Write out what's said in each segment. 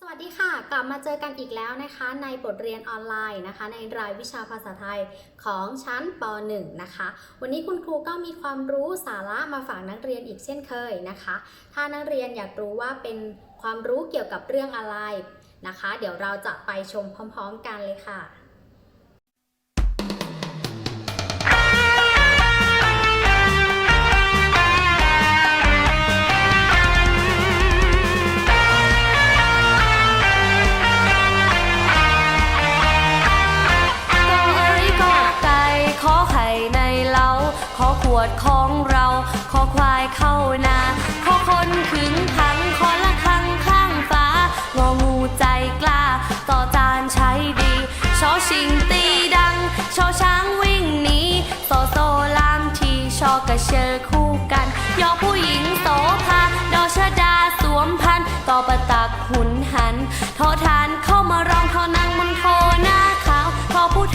สวัสดีค่ะ กลับมาเจอกันอีกแล้วนะคะ ในบทเรียนออนไลน์นะคะ ในรายวิชาภาษาไทยของชั้นป .1 นะคะ วันนี้คุณครูก็มีความรู้สาระมาฝากนักเรียนอีกเช่นเคยนะคะ ถ้านักเรียนอยากรู้ว่าเป็นความรู้เกี่ยวกับเรื่องอะไรนะคะ เดี๋ยวเราจะไปชมพร้อม ๆ กันเลยค่ะ วดของเราขอควายเข้านาขอคนขึงขังขอละคังข้างฟ้างองูใจกล้า ต่อจานใช้ดีชอชิงตีดังชอช้างวิ่งหนีโซโซลามทีชอกระเชอคู่กันยอผู้หญิงโสภาดอชดาสวมพันต่อประตักหุนหันโททานเข้ามารองทอนางมันโทหน้าขาวพอผู้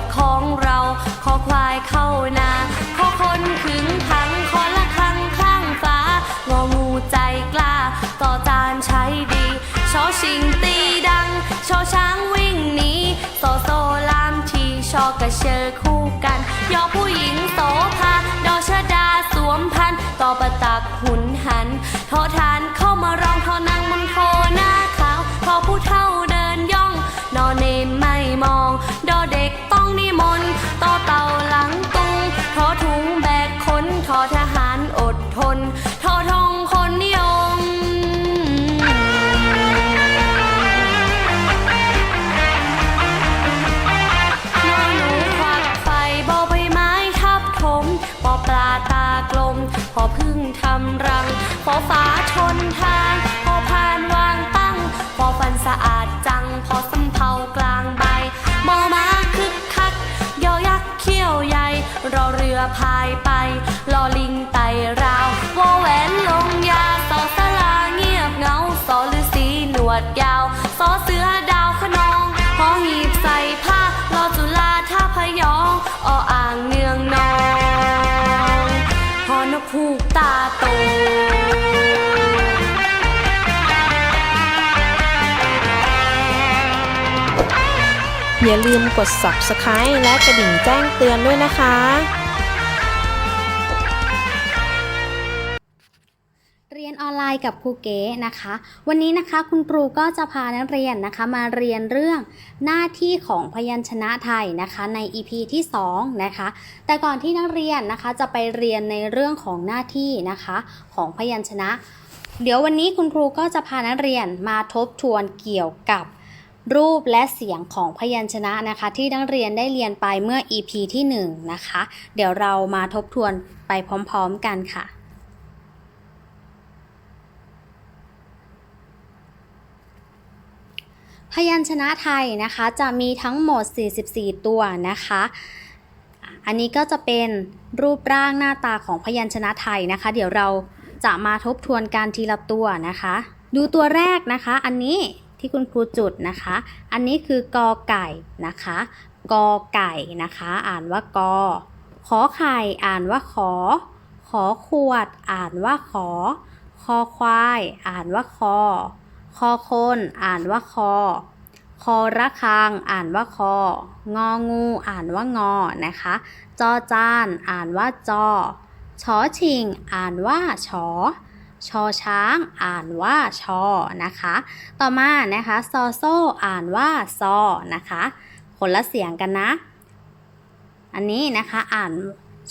ดของเราขอควายเข้านาขอคนขึงขังขอละคังข้างฟ้างองูใจกล้า ต่อจานใช้ดีชอชิงตีดังชอช้างวิ่งหนีโซโซลามทีชอกระเชอคู่กัน ยอผู้หญิงโสภาดอชดาสวมพันต่อประตักหุนหัน อย่าลืมกด subscribe และกระดิ่งแจ้งเตือนด้วยนะคะ เรียนออนไลน์กับครูเก๋นะคะ วันนี้นะคะคุณครูก็จะพานักเรียนนะคะมาเรียนเรื่องหน้าที่ของพยัญชนะไทยนะคะใน EP ที่ 2 นะคะ แต่ก่อนที่นักเรียนนะคะจะไปเรียนในเรื่องของหน้าที่นะคะของพยัญชนะ เดี๋ยววันนี้คุณครูก็จะพานักเรียนมาทบทวนเกี่ยวกับ รูปและเสียงของพยัญชนะนะคะ ที่นักเรียนได้เรียนไปเมื่อ EP ที่ 1 นะคะ เดี๋ยวเรามาทบทวนไปพร้อมๆกันค่ะ พยัญชนะไทยนะคะจะมีทั้งหมด 44 ตัวนะคะ อันนี้ก็จะเป็นรูปร่างหน้าตาของพยัญชนะไทยนะคะ เดี๋ยวเราจะมาทบทวนการทีละตัวนะคะ ดูตัวแรกนะคะ อันนี้ ที่คุณครูจุดนะคะ อันนี้คือกอไก่นะคะกอไก่นะคะ อ่านว่ากอขอไข่อ่านว่าขอ ขอขวด อ่านว่าขอ คอควาย อ่านว่าคอ คอคนอ่านว่าคอ คอระฆัง อ่านว่าคอ งองู อ่านว่างอ นะคะ จอจาน อ่านว่าจอ ชอชิง อ่านว่าชอ ชอช้างอ่านว่าชอนะคะ ต่อมานะคะซอโซอ่านว่าซอนะคะ คนละเสียงกันนะ อันนี้นะคะอ่าน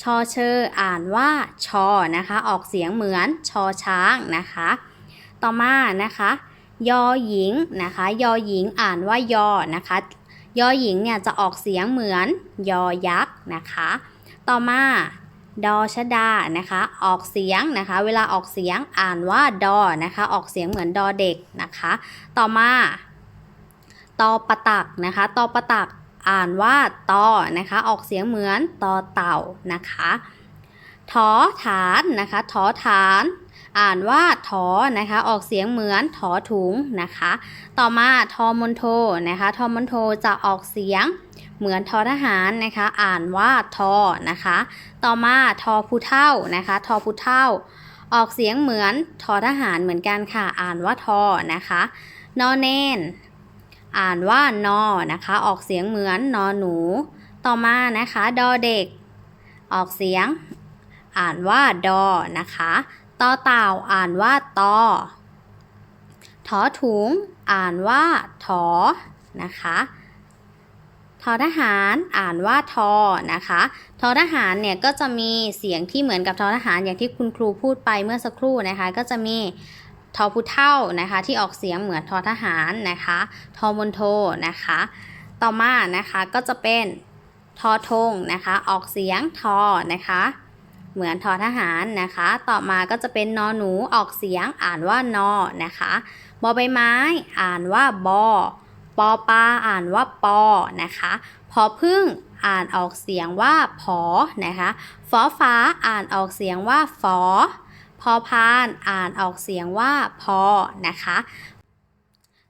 ชอเชออ่านว่าชอนะคะ ออกเสียงเหมือนชอช้างนะคะ ต่อมานะคะยอหญิงนะคะ ยอหญิงอ่านว่ายอนะคะ ยอหญิงเนี่ยจะออกเสียงเหมือนยอยักษ์นะคะ ต่อมา ดอชดานะคะ ออกเสียงนะคะ เวลาออกเสียงอ่านว่าดอนะคะ ออกเสียงเหมือนดอเด็กนะคะ ต่อมาตอปะตักนะคะตอปะตักอ่านว่าตอนะคะ ออกเสียงเหมือนตอเต่านะคะทอฐานนะคะทอฐาน อ่านว่าถอนะคะ ออกเสียงเหมือนถอถุงนะคะ ต่อมาทอมอนโทนะคะทอมอนโทจะออกเสียงเหมือนทอทหารนะคะ อ่านว่าทอนะคะ ต่อมาทอผู้เท่านะคะทอผู้เท่า ออกเสียงเหมือนทอทหารเหมือนกันค่ะ อ่านว่าทอนะคะนอเนนอ่านว่านอนะคะ ออกเสียงเหมือนนอหนู ต่อมานะคะ ดอเด็ก ออกเสียง อ่านว่าดอนะคะ ต่อเต่าอ่านว่าตอถอถุง อ่านว่าถอนะคะทอทหารอ่านว่าทอนะคะทอทหารเนี่ยก็จะมีเสียงที่เหมือนกับทอทหารอย่างที่คุณครูพูดไปเมื่อสักครู่นะคะ ก็จะมีทอผู้เท่านะคะที่ออกเสียงเหมือนทอทหารนะคะทอมนโทนะคะ ต่อมานะคะก็จะเป็นทอทงนะคะ ออกเสียงทอนะคะ เหมือนทอทหารนะคะ ต่อมาก็จะเป็นนอหนูออกเสียงอ่านว่านอนะคะบอใบไม้ อ่านว่าบอปอปลาอ่านว่าปอนะคะพอพึ่งอ่านออกเสียงว่าผอนะคะฟอฟ้าอ่านออกเสียงว่าฟอพอพานอ่านออกเสียงว่าพอนะคะ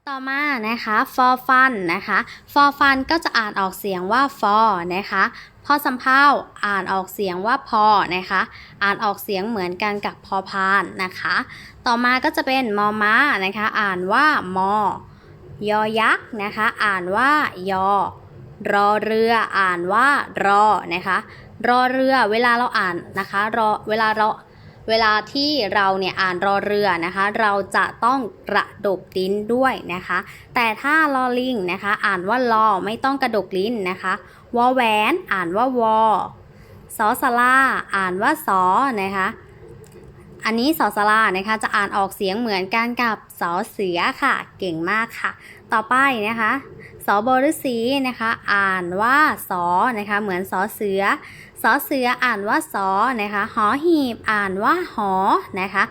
ต่อมานะคะฟอฟันนะคะฟอฟันก็จะอ่านออกเสียงว่าฟอนะคะ พอสำเพาอ่านออกเสียงว่าพอนะคะ อ่านออกเสียงเหมือนกันกับพอพานนะคะ ต่อมาก็จะเป็นมอม้านะคะ อ่านว่ามอยอยักษ์นะคะ อ่านว่ายอ รอเรืออ่านว่ารอนะคะ รอเรือเวลาเราอ่านนะคะรอเวลาเราเวลาที่เราเนี่ยอ่านรอเรือนะคะ เราจะต้องกระดกลิ้นด้วยนะคะ แต่ถ้าลอลิงนะคะ อ่านว่ารอไม่ต้องกระดกลิ้นนะคะ วอแหวน อ่านว่าวอสอสลาอ่านว่าสอนะคะ อันนี้สอสลานะคะ จะอ่านออกเสียงเหมือนกันกับสอเสือค่ะ เก่งมากค่ะ ต่อไปนะคะสอบฤษีนะคะ อ่านว่าสอนะคะ เหมือนสอเสือสอเสืออ่านว่าสอนะคะ หอหีบ อ่านว่าหอนะคะ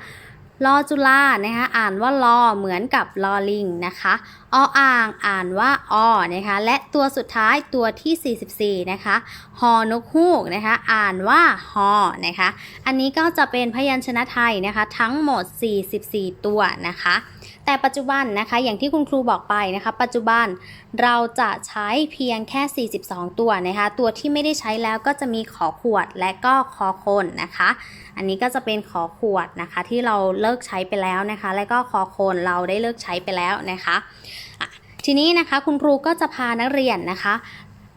ลอจุลานะคะอ่านว่าลอเหมือนกับลอลิงนะคะออ่างอ่านว่าอนะคะและตัวสุดท้ายตัวที่ 44 นะคะฮอนกฮูกนะคะอ่านว่าฮอนะคะอันนี้ก็จะเป็นพยัญชนะไทยนะคะทั้งหมด 44 ตัวนะคะ แต่ปัจจุบันนะคะอย่างที่คุณครูบอกไปนะคะ ปัจจุบันเราจะใช้เพียงแค่ 42 ตัวนะคะ ตัวที่ไม่ได้ใช้แล้วก็จะมีขอขวดและก็คอคนนะคะ อันนี้ก็จะเป็นขอขวดนะคะที่เราเลิกใช้ไปแล้วนะคะ และก็คอคนเราได้เลิกใช้ไปแล้วนะคะทีนี้นะคะคุณครูก็จะพานักเรียนนะคะ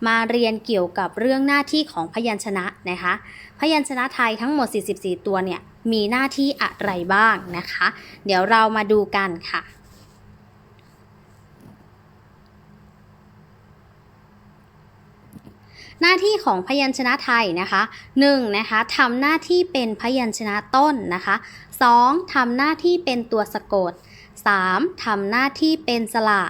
มาเรียนเกี่ยวกับเรื่องหน้าที่ของพยัญชนะนะคะ พยัญชนะไทยทั้งหมด 44 ตัวเนี่ยมีหน้าที่อะไรบ้างนะคะ เดี๋ยวเรามาดูกันค่ะหน้าที่ของพยัญชนะไทยนะคะ1นะคะทำหน้าที่เป็นพยัญชนะต้นนะคะ 2. ทำหน้าที่เป็นตัวสะกด 3. ทำหน้าที่เป็นสระ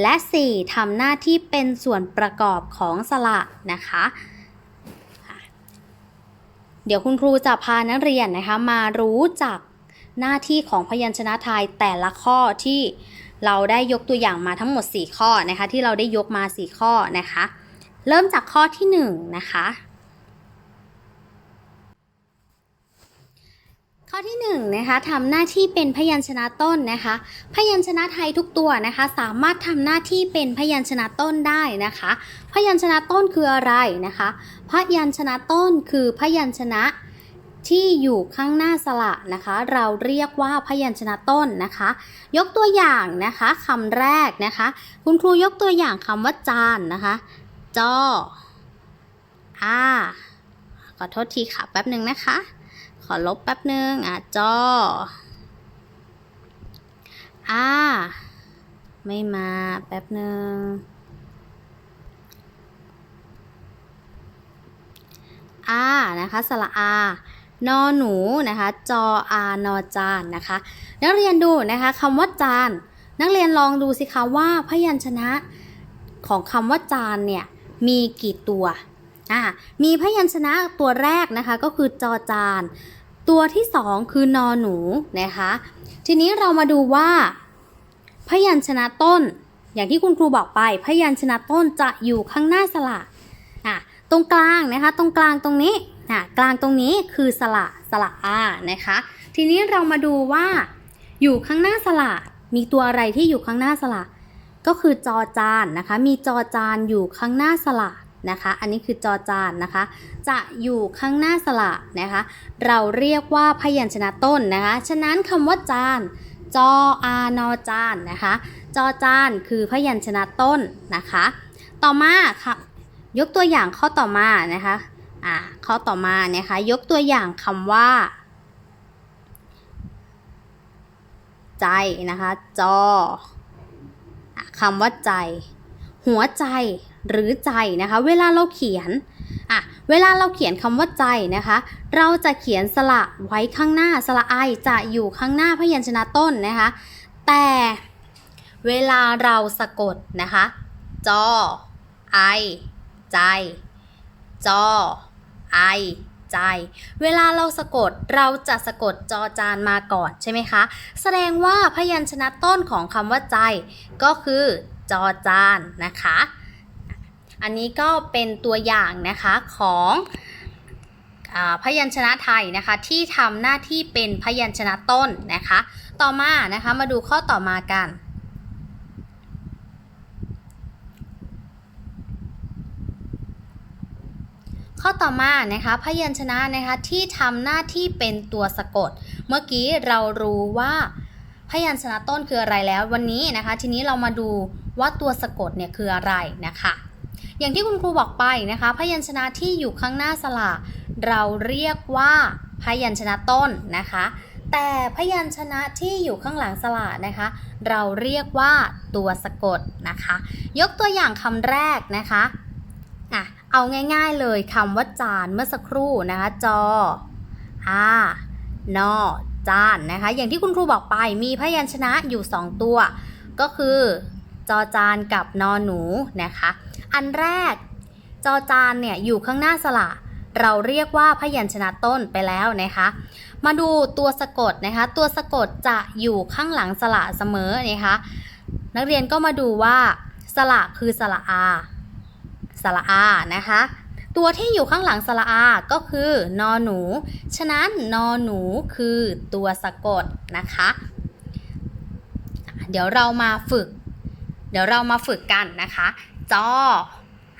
และ 4. ทำหน้าที่เป็นส่วนประกอบของสระนะคะค่ะเดี๋ยวคุณครูจะพานักเรียนนะคะมารู้จักหน้าที่ของพยัญชนะไทยแต่ละข้อที่เราได้ยกตัวอย่างมาทั้งหมด 4 ข้อนะคะที่เราได้ยกมา 4 ข้อนะคะ เริ่มจากข้อที่1นะคะ ข้อที่1นะคะทำหน้าที่เป็นพยัญชนะต้นนะคะ พยัญชนะไทยทุกตัวนะคะ สามารถทำหน้าที่เป็นพยัญชนะต้นได้นะคะ พยัญชนะต้นคืออะไรนะคะ พยัญชนะต้นคือพยัญชนะที่อยู่ข้างหน้าสระนะคะ เราเรียกว่าพยัญชนะต้นนะคะ ยกตัวอย่างนะคะคำแรกนะคะ คุณครูยกตัวอย่างคำว่าจานนะคะจออาขอโทษทีค่ะแป๊บหนึ่งนะคะ อลบแป๊บหนึ่งอะจออาไม่มาแป๊บหนึ่งอานะคะสระอานอหนูนะคะ จออานอจานนะคะ นักเรียนดูนะคะคำว่าจาน นักเรียนลองดูสิคะว่าพยัญชนะของคำว่าจานเนี่ยมีกี่ตัวอ่ามีพยัญชนะตัวแรกนะคะก็คือจอจาน ตัวที่สองคือนอหนูนะคะ ทีนี้เรามาดูว่า พยัญชนะต้น อย่างที่คุณครูบอกไป พยัญชนะต้นจะอยู่ข้างหน้าสระอะตรงกลางนะคะ ตรงกลางตรงนี้อะกลางตรงนี้คือสระสระอานะคะ ทีนี้เรามาดูว่า อยู่ข้างหน้าสระมีตัวอะไรที่อยู่ข้างหน้าสระก็คือจอจานนะคะ มีจอจานอยู่ข้างหน้าสระ นะคะ อันนี้คือจอจานนะคะ จะอยู่ข้างหน้าสระนะคะ เราเรียกว่าพยัญชนะต้นนะคะ ฉะนั้นคำว่าจาน จออานอจานนะคะ จอจานคือพยัญชนะต้นนะคะ ต่อมาค่ะ ยกตัวอย่างข้อต่อมานะคะ อ่า ข้อต่อมานะคะ ยกตัวอย่างคำว่า ใจนะคะ จอคำว่าใจ หัวใจ หรือใจนะคะ เวลาเราเขียนอะเวลาเราเขียนคำว่าใจนะคะ เราจะเขียนสระไว้ข้างหน้าสระไอจะอยู่ข้างหน้าพยัญชนะต้นนะคะ แต่เวลาเราสะกดนะคะจอไอใจ จอไอใจ เวลาเราสะกดเราจะสะกดจอจานมาก่อนใช่ไหมคะ แสดงว่าพยัญชนะต้นของคำว่าใจ ก็คือจอจานนะคะ อันนี้ก็เป็นตัวอย่างนะคะของอพยัญชนะไทยนะคะที่ทำหน้าที่เป็นพยัญชนะต้นนะคะ ต่อมานะคะมาดูข้อต่อมากัน ข้อต่อมานะคะพยัญชนะนะคะที่ทำหน้าที่เป็นตัวสะกด เมื่อกี้เรารู้ว่าพยัญชนะต้นคืออะไรแล้ววันนี้นะคะ ทีนี้เรามาดูว่าตัวสะกดเนี่ยคืออะไรนะคะ อย่างที่คุณครูบอกไปนะคะ พยัญชนะที่อยู่ข้างหน้าสระเราเรียกว่าพยัญชนะต้นนะคะ แต่พยัญชนะที่อยู่ข้างหลังสระนะคะ เราเรียกว่าตัวสะกดนะคะ ยกตัวอย่างคำแรกนะคะอะเอาง่ายๆเลยคำว่าจานเมื่อสักครู่นะคะ จออานอจานนะคะ อย่างที่คุณครูบอกไปมีพยัญชนะอยู่ 2 ตัว ก็คือ จอจานกับนอหนูนะคะ อันแรก จอจานเนี่ยอยู่ข้างหน้าสระเราเรียกว่าพยัญชนะต้นไปแล้วนะคะ มาดูตัวสะกดนะคะ ตัวสะกดจะอยู่ข้างหลังสระเสมอนะคะ นักเรียนก็มาดูว่าสระคือสระอาสระอานะคะ ตัวที่อยู่ข้างหลังสระอาก็คือนอหนู ฉะนั้นนอหนูคือตัวสะกดนะคะ เดี๋ยวเรามาฝึก เดี๋ยวเรามาฝึกกันนะคะ จอ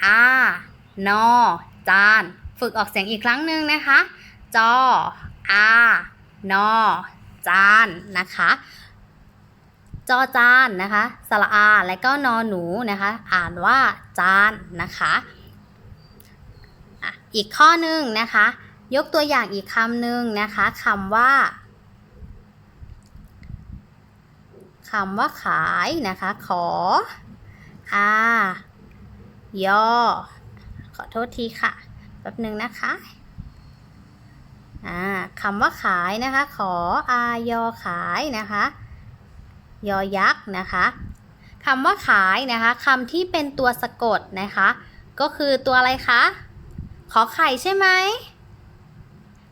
อานอจาน ฝึกออกเสียงอีกครั้งหนึ่งนะคะ จออานอจานนะคะ จอจานนะคะ สระอา และก็นอหนูนะคะ อ่านว่าจานนะคะอะอีกข้อหนึ่งนะคะ ยกตัวอย่างอีกคำหนึ่งนะคะคำว่าคำว่าขายนะคะ ขออา ยอขอโทษทีค่ะ แป๊บหนึ่งนะคะอ่าคำว่าขายนะคะ ขออายอขายนะคะ ยอยักษ์นะคะคำว่าขายนะคะคำที่เป็นตัวสะกดนะคะ ก็คือตัวอะไรคะ ขอไข่ใช่ไหม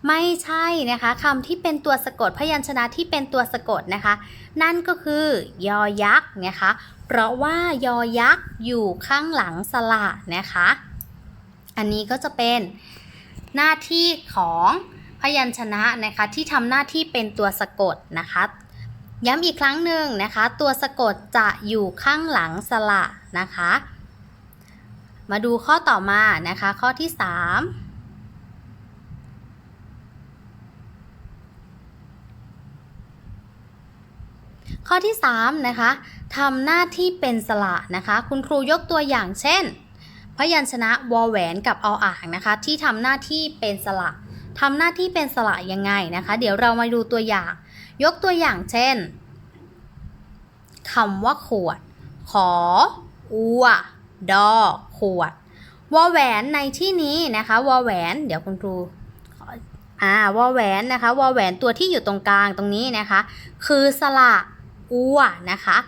ไม่ใช่นะคะคำที่เป็นตัวสะกดพยัญชนะที่เป็นตัวสะกดนะคะ นั่นก็คือยอยักษ์นะคะ เพราะว่ายอยักษ์อยู่ข้างหลังสระนะคะ อันนี้ก็จะเป็นหน้าที่ของพยัญชนะนะคะที่ทำหน้าที่เป็นตัวสะกดนะคะย้ำอีกครั้งหนึ่งนะคะ ตัวสะกดจะอยู่ข้างหลังสระนะคะ มาดูข้อต่อมานะคะ ข้อที่ 3 ข้อที่3นะคะทำหน้าที่เป็นสระนะคะ คุณครูยกตัวอย่างเช่น พยัญชนะวอแหวนกับออ่างนะคะ ที่ทำหน้าที่เป็นสระทำหน้าที่เป็นสระยังไงนะคะ เดี๋ยวเรามาดูตัวอย่าง ยกตัวอย่างเช่นคำว่าขวด ขอ อัว ดอ ขวด วอแหวนในที่นี้นะคะ วอแหวน เดี๋ยวคุณครูออ่าวอแหวนนะคะ วอแหวนตัวที่อยู่ตรงกลางตรงนี้นะคะ คือสระ อัวนะคะ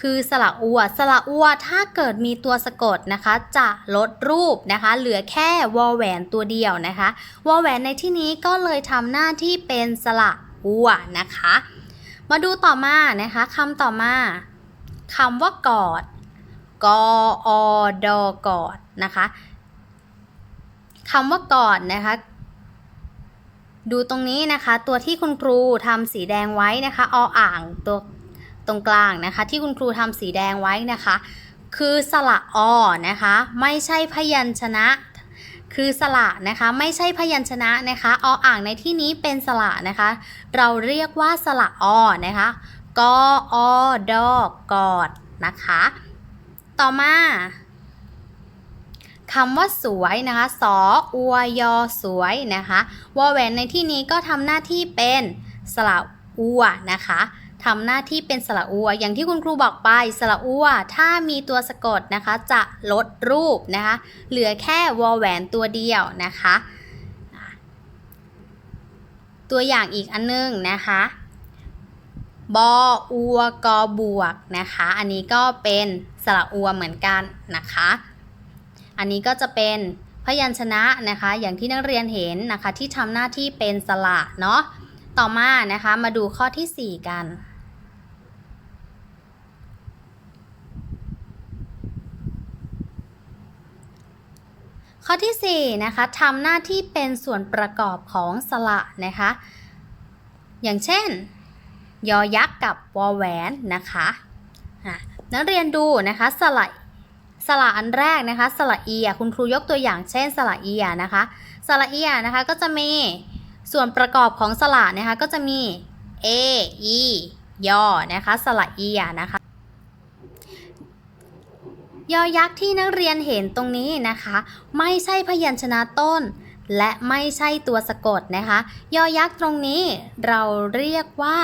คือสระอัวสระอัวถ้าเกิดมีตัวสะกดนะคะ จะลดรูปนะคะ เหลือแค่วอแหวนตัวเดียวนะคะวอแหวนในที่นี้ก็เลยทำหน้าที่เป็นสระอัวนะคะ มาดูต่อมานะคะคำต่อมาคำว่ากอดกออดอกอดนะคะคำว่ากอดนะคะ ดูตรงนี้นะคะ ตัวที่คุณครูทำสีแดงไว้นะคะ ออ่างตัว ตรงกลางนะคะ ที่คุณครูทำสีแดงไว้นะคะ คือสระอนะคะ ไม่ใช่พยัญชนะ คือสระนะคะ ไม่ใช่พยัญชนะนะคะออ่างในที่นี้เป็นสระนะคะ เราเรียกว่าสระอนะคะกออดอกอดนะคะ ต่อมาคำว่าสวยนะคะ สออวยอสวยนะคะวอแหวนในที่นี้ก็ทำหน้าที่เป็นสระอัวนะคะ ทำหน้าที่เป็นสระอัว อย่างที่คุณครูบอกไปสระอัว ถ้ามีตัวสะกดนะคะ จะลดรูปนะคะ เหลือแค่วอแหวนตัวเดียวนะคะ ตัวอย่างอีกอันนึงนะคะบออัวกอบวกนะคะ อันนี้ก็เป็นสระอัวเหมือนกันนะคะ อันนี้ก็จะเป็นพยัญชนะนะคะ อย่างที่นักเรียนเห็นนะคะที่ทำหน้าที่เป็นสระเนาะ ต่อมานะคะมาดูข้อที่ 4 กัน ข้อที่4นะคะทำหน้าที่เป็นส่วนประกอบของสระนะคะ อย่างเช่น ยอยักษ์กับวอแหวนนะคะนักเรียนดูนะคะสระสระอันแรกนะคะสระเอียคุณครูยกตัวอย่างเช่นสระเอียนะคะสระเอียนะคะก็จะมีส่วนประกอบของสระนะคะก็จะมี a e ยอนะคะสระเอียนะคะ ยอยักษ์ที่นักเรียนเห็นตรงนี้นะคะ ไม่ใช่พยัญชนะต้น และไม่ใช่ตัวสะกดนะคะ ยอยักษ์ตรงนี้เราเรียกว่า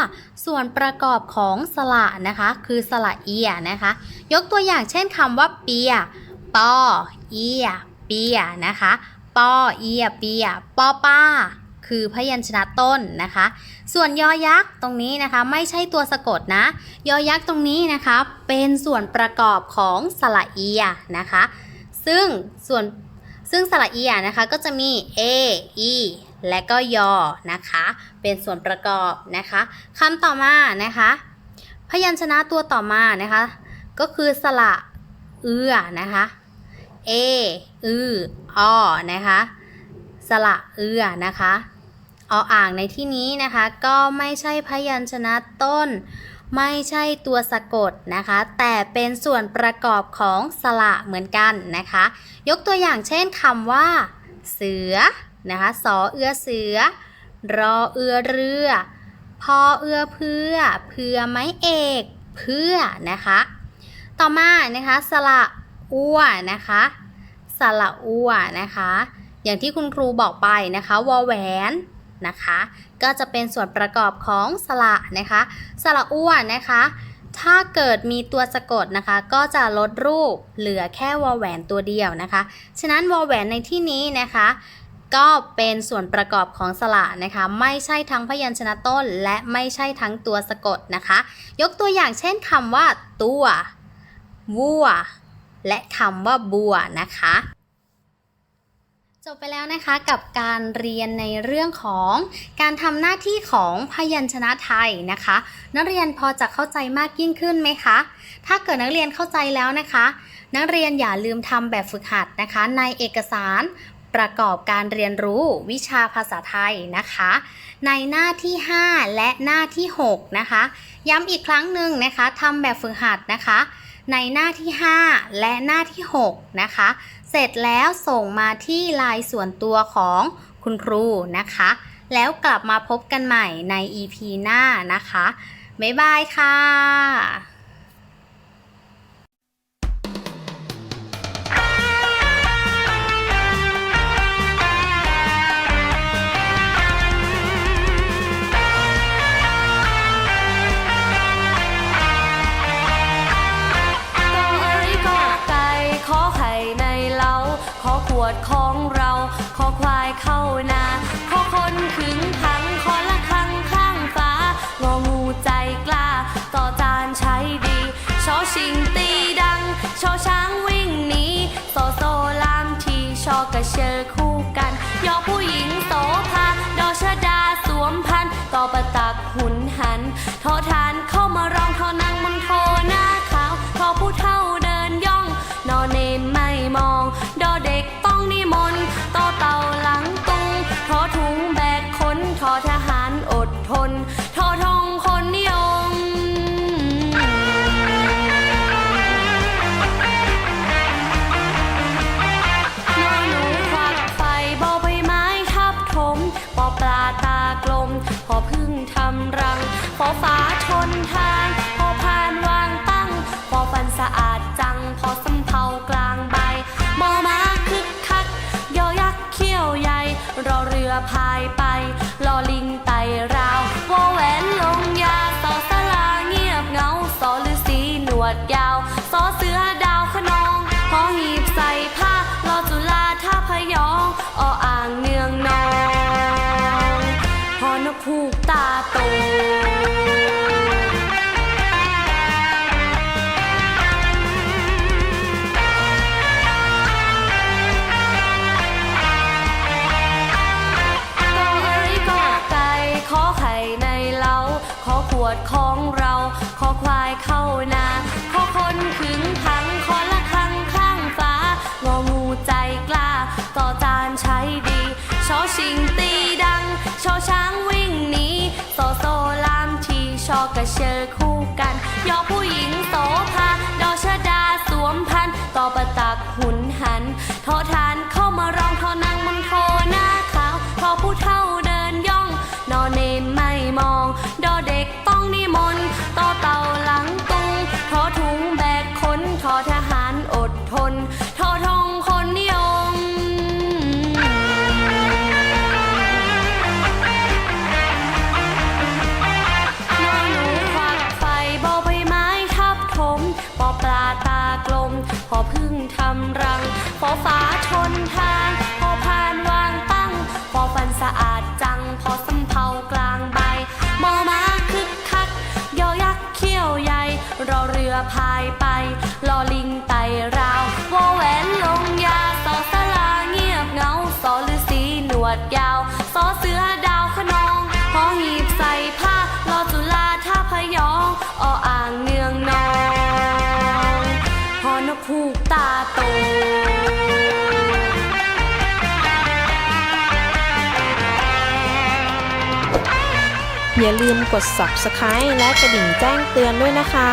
ส่วนประกอบของสระนะคะ คือสระเอียนะคะ ยกตัวอย่างเช่นคำว่าเปียปอเอียเปียนะคะปอเอียเปียปอป้า คือพยัญชนะต้นนะคะ ส่วนยอยักษ์ตรงนี้นะคะไม่ใช่ตัวสะกดนะ ยอยักษ์ตรงนี้นะคะเป็นส่วนประกอบของสระเอียนะคะ ซึ่งส่วนซึ่งสระเอียนะคะก็จะมี a e และก็ยอนะคะ เป็นส่วนประกอบนะคะคำต่อมานะคะ พยัญชนะตัวต่อมานะคะ ก็คือสระเอือนะคะ a อืออนะคะ สระเอือนะคะ ออ่างในที่นี้นะคะ ก็ไม่ใช่พยัญชนะต้น ไม่ใช่ตัวสะกดนะคะ แต่เป็นส่วนประกอบของสระเหมือนกันนะคะ ยกตัวอย่างเช่นคำว่า เสือนะคะสอเอือเสือ รอเอือเรือพอเอือเพื่อ เพื่อไม้เอกเพื่อนะคะ ต่อมานะคะสระอัวนะคะสระอัวนะคะ อย่างที่คุณครูบอกไปนะคะวอแหวน นะคะ ก็จะเป็นส่วนประกอบของสระนะคะสระอ้วนนะคะ ถ้าเกิดมีตัวสะกดนะคะ ก็จะลดรูปเหลือแค่วอแหวนตัวเดียวนะคะ ฉะนั้นวอแหวนในที่นี้นะคะก็เป็นส่วนประกอบของสระนะคะ ไม่ใช่ทั้งพยัญชนะต้น และไม่ใช่ทั้งตัวสะกดนะคะ ยกตัวอย่างเช่นคำว่า ตัว วัว และคำว่าบัวนะคะ จบไปแล้วนะคะกับการเรียนในเรื่องของการทำหน้าที่ของพยัญชนะไทยนะคะ นักเรียนพอจะเข้าใจมากยิ่งขึ้นไหมคะ ถ้าเกิดนักเรียนเข้าใจแล้วนะคะ นักเรียนอย่าลืมทำแบบฝึกหัดนะคะ ในเอกสารประกอบการเรียนรู้วิชาภาษาไทยนะคะ ในหน้าที่ 5 และหน้าที่ 6 นะคะ ย้ำอีกครั้งหนึ่งนะคะทำแบบฝึกหัดนะคะ ในหน้าที่ 5 และหน้าที่ 6 นะคะ เสร็จแล้วส่งมาที่ลายส่วนตัวของคุณครูนะคะ แล้วกลับมาพบกันใหม่ใน EP หน้านะคะ บ๊ายบายค่ะ ประตักหุนหันทอทานเข้ามาร้องทอนัง วดยาว 个辛苦。ือพายไป ลอลิงไตราววแหวนลงยาสอสลาเงียบเงาสอฤาษีหนวดยาวสอเสือดาวขนองหอหีบใส่ผ้าลอจุลาท่าพยองออ่างเนืองนองหอนกฮูกตาโตอย่าลืมกด subscribe และกระดิ่งแจ้งเตือนด้วยนะคะ